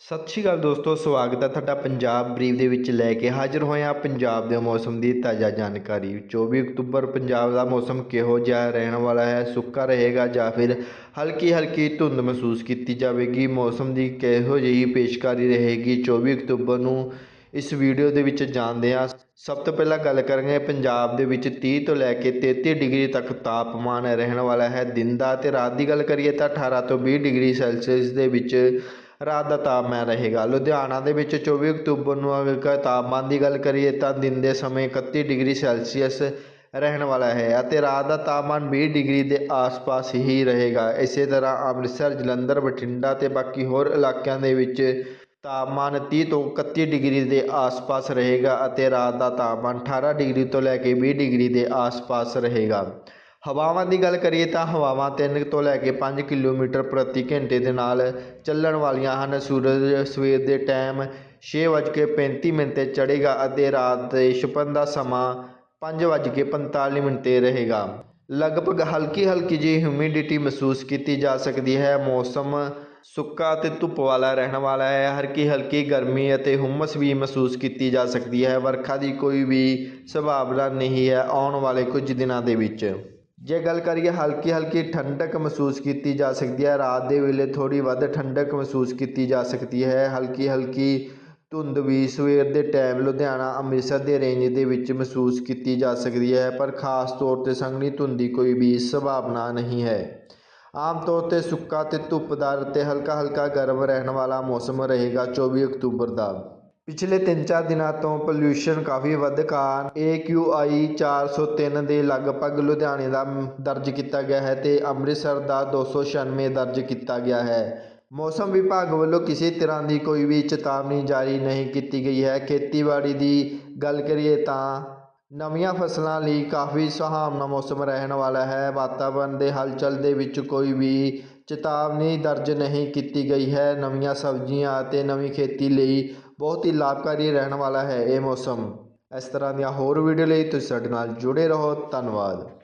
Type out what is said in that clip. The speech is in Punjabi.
ਸਤਿ ਸ਼੍ਰੀ ਅਕਾਲ ਦੋਸਤੋ, ਸਵਾਗਤ ਹੈ ਤੁਹਾਡਾ ਪੰਜਾਬ ਬਰੀਫ ਦੇ ਵਿੱਚ ਲੈ ਕੇ ਹਾਜ਼ਰ ਹੋਏ ਹਾਂ ਪੰਜਾਬ ਦੇ ਮੌਸਮ ਦੀ ਤਾਜ਼ਾ ਜਾਣਕਾਰੀ। 24 ਅਕਤੂਬਰ ਪੰਜਾਬ ਦਾ ਮੌਸਮ ਕਿਹੋ ਜਿਹਾ ਰਹਿਣ ਵਾਲਾ ਹੈ, ਸੁੱਕਾ ਰਹੇਗਾ ਜਾਂ ਫਿਰ ਹਲਕੀ ਹਲਕੀ ਧੁੰਦ ਮਹਿਸੂਸ ਕੀਤੀ ਜਾਵੇਗੀ? ਮੌਸਮ ਦੀ ਕਿਹੋ ਜਿਹੀ ਪੇਸ਼ਕਾਰੀ ਰਹੇਗੀ? 24 ਅਕਤੂਬਰ ਨੂੰ ਇਸ ਵੀਡੀਓ ਦੇ ਵਿੱਚ ਜਾਣਦੇ ਹਾਂ। ਸਭ ਤੋਂ ਪਹਿਲਾਂ ਗੱਲ ਕਰਾਂਗੇ, ਪੰਜਾਬ ਦੇ ਵਿੱਚ 30 ਤੋਂ ਲੈ ਕੇ 33 ਡਿਗਰੀ ਤੱਕ ਤਾਪਮਾਨ ਰਹਿਣ ਵਾਲਾ ਹੈ ਦਿਨ ਦਾ ਤੇ ਰਾਤ ਦੀ ਗੱਲ ਕਰੀਏ ਤਾਂ 18 ਤੋਂ 20 ਡਿਗਰੀ ਸੈਲਸੀਅਸ ਦੇ ਵਿੱਚ ਰਾਤ ਦਾ ਤਾਪਮਾਨ ਰਹੇਗਾ। ਲੁਧਿਆਣਾ ਦੇ ਵਿੱਚ 24 ਅਕਤੂਬਰ ਨੂੰ ਅਗਰ ਤਾਪਮਾਨ ਦੀ ਗੱਲ ਕਰੀਏ ਤਾਂ ਦਿਨ ਦੇ ਸਮੇਂ 31 ਡਿਗਰੀ ਸੈਲਸੀਅਸ ਰਹਿਣ ਵਾਲਾ ਹੈ ਅਤੇ ਰਾਤ ਦਾ ਤਾਪਮਾਨ 20 ਡਿਗਰੀ ਦੇ ਆਸ-ਪਾਸ ਹੀ ਰਹੇਗਾ। ਇਸੇ ਤਰ੍ਹਾਂ ਅੰਮ੍ਰਿਤਸਰ, ਜਲੰਧਰ, ਬਠਿੰਡਾ ਤੇ ਬਾਕੀ ਹੋਰ ਇਲਾਕਿਆਂ ਦੇ ਵਿੱਚ ਤਾਪਮਾਨ 30 ਤੋਂ 31 ਡਿਗਰੀ ਦੇ ਆਸ-ਪਾਸ ਰਹੇਗਾ ਅਤੇ ਰਾਤ ਦਾ ਤਾਪਮਾਨ 18 ਡਿਗਰੀ ਤੋਂ ਲੈ ਕੇ 20 ਡਿਗਰੀ ਦੇ ਆਸ-ਪਾਸ ਰਹੇਗਾ। ਹਵਾਵਾਂ ਦੀ ਗੱਲ ਕਰੀਏ ਤਾਂ ਹਵਾਵਾਂ ਤਿੰਨ ਤੋਂ ਲੈ ਕੇ ਪੰਜ ਕਿਲੋਮੀਟਰ ਪ੍ਰਤੀ ਘੰਟੇ ਦੇ ਨਾਲ ਚੱਲਣ ਵਾਲੀਆਂ ਹਨ। ਸੂਰਜ ਸਵੇਰ ਦੇ ਟਾਈਮ 6:35 ਮਿੰਟ ਤੇ ਚੜ੍ਹੇਗਾ ਅਤੇ ਰਾਤ ਦੇ ਛਿਪਣ ਦਾ ਸਮਾਂ 5:45 ਮਿੰਟ ਤੇ ਰਹੇਗਾ। ਲਗਭਗ ਹਲਕੀ ਹਲਕੀ ਜਿਹੀ ਹਿਊਮਿਡਿਟੀ ਮਹਿਸੂਸ ਕੀਤੀ ਜਾ ਸਕਦੀ ਹੈ। ਮੌਸਮ ਸੁੱਕਾ ਅਤੇ ਧੁੱਪ ਵਾਲਾ ਰਹਿਣ ਵਾਲਾ ਹੈ। ਹਲਕੀ ਹਲਕੀ ਗਰਮੀ ਅਤੇ ਹੁਮਸ ਵੀ ਮਹਿਸੂਸ ਕੀਤੀ ਜਾ ਸਕਦੀ ਹੈ। ਵਰਖਾ ਦੀ ਕੋਈ ਵੀ ਸੰਭਾਵਨਾ ਨਹੀਂ ਹੈ ਆਉਣ ਵਾਲੇ ਕੁਝ ਦਿਨਾਂ ਦੇ ਵਿੱਚ। ਜੇ ਗੱਲ ਕਰੀਏ ਹਲਕੀ ਹਲਕੀ ਠੰਡਕ ਮਹਿਸੂਸ ਕੀਤੀ ਜਾ ਸਕਦੀ ਹੈ, ਰਾਤ ਦੇ ਵੇਲੇ ਥੋੜ੍ਹੀ ਵੱਧ ਠੰਡਕ ਮਹਿਸੂਸ ਕੀਤੀ ਜਾ ਸਕਦੀ ਹੈ। ਹਲਕੀ ਹਲਕੀ ਧੁੰਦ ਵੀ ਸਵੇਰ ਦੇ ਟਾਈਮ ਲੁਧਿਆਣਾ ਅੰਮ੍ਰਿਤਸਰ ਦੇ ਰੇਂਜ ਦੇ ਵਿੱਚ ਮਹਿਸੂਸ ਕੀਤੀ ਜਾ ਸਕਦੀ ਹੈ, ਪਰ ਖਾਸ ਤੌਰ ਤੇ ਸੰਘਣੀ ਧੁੰਦ ਦੀ ਕੋਈ ਵੀ ਸੰਭਾਵਨਾ ਨਹੀਂ ਹੈ। ਆਮ ਤੌਰ ਤੇ ਸੁੱਕਾ ਤੇ ਧੁੱਪਦਾਰ ਤੇ ਹਲਕਾ ਹਲਕਾ ਗਰਮ ਰਹਿਣ ਵਾਲਾ ਮੌਸਮ ਰਹੇਗਾ 24 ਅਕਤੂਬਰ ਦਾ। ਪਿਛਲੇ 3-4 ਦਿਨਾਂ ਤੋਂ ਪੋਲਿਊਸ਼ਨ ਕਾਫੀ ਵੱਧ ਕਾਰਨ AQI 403 ਦੇ ਲਗਭਗ ਲੁਧਿਆਣੇ ਦਾ ਦਰਜ ਕੀਤਾ ਗਿਆ ਹੈ ਤੇ ਅੰਮ੍ਰਿਤਸਰ ਦਾ 296 ਦਰਜ ਕੀਤਾ ਗਿਆ ਹੈ। ਮੌਸਮ ਵਿਭਾਗ ਵੱਲੋਂ ਕਿਸੇ ਤਰ੍ਹਾਂ ਦੀ ਕੋਈ ਵੀ ਚੇਤਾਵਨੀ ਜਾਰੀ ਨਹੀਂ ਕੀਤੀ ਗਈ ਹੈ। ਖੇਤੀਬਾੜੀ ਦੀ ਗੱਲ ਕਰੀਏ ਤਾਂ ਨਵੀਆਂ ਫਸਲਾਂ ਲਈ ਕਾਫੀ ਸੁਹਾਵਣਾ ਮੌਸਮ ਰਹਿਣ ਵਾਲਾ ਹੈ। ਵਾਤਾਵਰਣ ਦੇ ਹਲਚਲ ਦੇ ਵਿੱਚ ਕੋਈ ਵੀ ਚੇਤਾਵਨੀ ਦਰਜ ਨਹੀਂ ਕੀਤੀ ਗਈ ਹੈ। ਨਵੀਆਂ ਸਬਜ਼ੀਆਂ ਅਤੇ ਨਵੀਂ ਖੇਤੀ ਲਈ ਬਹੁਤ ਹੀ ਲਾਭਕਾਰੀ ਰਹਿਣ ਵਾਲਾ ਹੈ ਇਹ ਮੌਸਮ। ਇਸ ਤਰ੍ਹਾਂ ਦੀਆਂ ਹੋਰ ਵੀਡੀਓ ਲਈ ਤੁਸੀਂ ਸਾਡੇ ਨਾਲ ਜੁੜੇ ਰਹੋ। ਧੰਨਵਾਦ।